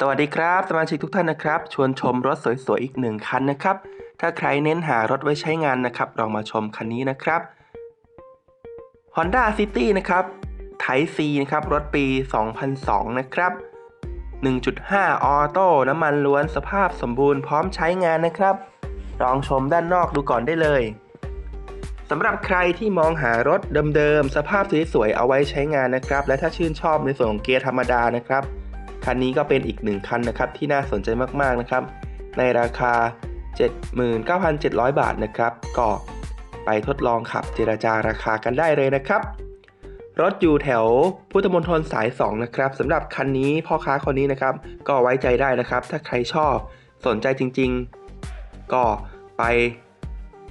สวัสดีครับ สมาชิกทุกท่านนะครับ ชวนชมรถสวยๆอีกหนึ่งคันนะครับ ถ้าใครเน้นหารถไว้ใช้งานนะครับ ลองมาชมคันนี้นะครับ Honda City นะครับไท C นะครับ รถปี 2002 นะครับ 1.5 ออโต้น้ำมันล้วนสภาพสมบูรณ์พร้อมใช้งานนะครับ ลองชมด้านนอกดูก่อนได้เลยสำหรับใครที่มองหารถเดิมๆ สภาพสวยๆ เอาไว้ใช้งานนะครับ และถ้าชื่นชอบในส่วนของเกียร์ธรรมดานะครับ คันนี้ก็เป็นอีกหนึ่งคันนะครับที่น่าสนใจมากๆนะครับ ในราคา 79,700 บาทนะครับ ก็ไปทดลองขับเจราจาราคากันได้เลยนะครับ รถอยู่แถวพุทธมณฑลสาย 2 นะครับสำหรับคันนี้พ่อค้าคนนี้นะครับ ก็ไว้ใจได้นะครับ ถ้าใครชอบสนใจจริง ๆ ก็ไป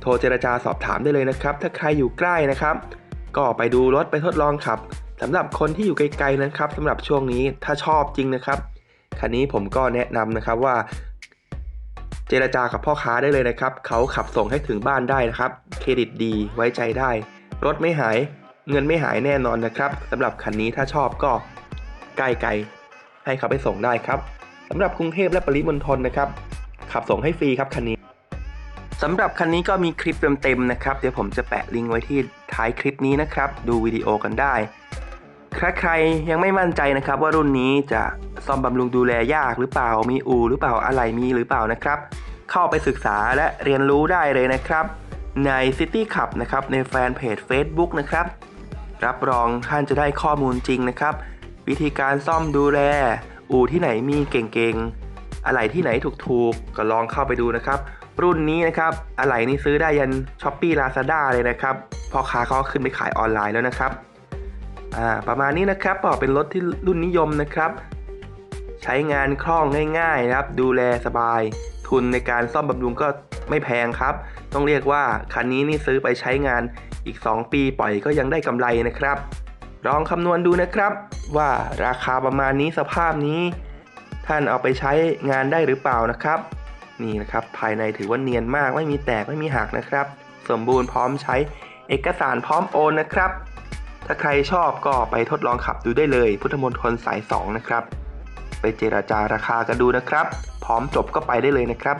โทรเจราจาสอบถามได้เลยนะครับ ถ้าใครอยู่ใกล้นะครับ ก็ไปดูรถไปทดลองขับำหรับคนที่อยู่ไกลๆนะครับสำหรับช่วงนี้ถ้าชอบจริงนะครับ คันนี้ผมก็แนะนำนะครับว่า เจรจากับพ่อค้าได้เลยนะครับ เขาขับส่งให้ถึงบ้านได้นะครับ เครดิตดีไว้ใจได้ รถไม่หายเงินไม่หายแน่นอนนะครับสำหรับคันนี้ถ้าชอบก็ใกล้ไกลให้เขาไปส่งได้ครับสำหรับกรุงเทพและปริมณฑลนะครับ ขับส่งให้ฟรีครับคันนี้สำหรับคันนี้ก็มีคลิปเต็มๆนะครับ เดี๋ยวผมจะแปะลิงก์ไว้ที่ท้ายคลิปนี้นะครับ ดูวิดีโอกันได้ ถ้าใครยังไม่มั่นใจนะครับว่ารุ่นนี้จะซ่อมบำรุงดูแลยากหรือเปล่ามีอูหรือเปล่าอะไรมีหรือเปล่านะครับ เข้าไปศึกษาและเรียนรู้ได้เลยนะครับ ใน City Club นะครับในแฟนเพจ Facebook นะครับ รับรองท่านจะได้ข้อมูลจริงนะครับ วิธีการซ่อมดูแล อู่ที่ไหนมีเก่งๆ อะไรที่ไหนถูกๆ ก็ลองเข้าไปดูนะครับ รุ่นนี้นะครับอะไหล่นี่ซื้อได้ยัน s h อ p e e Lazada เลยนะครับพ่อค้าเขาขึ้นไปขายออนไลน์แล้วนะครับ อ่าประมาณนี้นะครับก็เป็นรถที่รุ่นนิยมนะครับ ใช้งานคล่องง่ายๆนะครับ ดูแลสบาย ทุนในการซ่อมบำรุงก็ไม่แพงครับ ต้องเรียกว่าคันนี้นี่ซื้อไปใช้งานอีก 2 ปีปล่อยก็ยังได้กำไรนะครับ ลองคำนวณดูนะครับ ว่าราคาประมาณนี้สภาพนี้ ท่านเอาไปใช้งานได้หรือเปล่านะครับ นี่นะครับภายในถือว่าเนียนมากไม่มีแตกไม่มีหักนะครับ สมบูรณ์พร้อมใช้เอกสารพร้อมโอนนะครับ ถ้าใครชอบก็ไปทดลองขับดูได้เลย พุทธมณฑลสาย 2 นะครับ ไปเจราจาราคากันดูนะครับ พร้อมจบก็ไปได้เลยนะครับ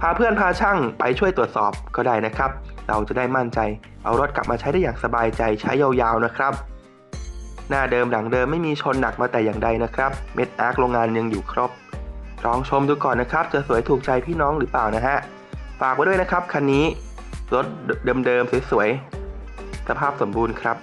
พาเพื่อนพาช่างไปช่วยตรวจสอบก็ได้นะครับ เราจะได้มั่นใจ เอารถกลับมาใช้ได้อย่างสบายใจใช้ยาวๆนะครับ หน้าเดิมหลังเดิมไม่มีชนหนักมาแต่อย่างใดนะครับ เม็ดอาร์คโรงงานยังอยู่ครบลองชมดูก่อนนะครับ จะสวยถูกใจพี่น้องหรือเปล่านะฮะฝากไว้ด้วยนะครับคันนี้รถเดิมๆสวยๆสภาพสมบูรณ์ครับ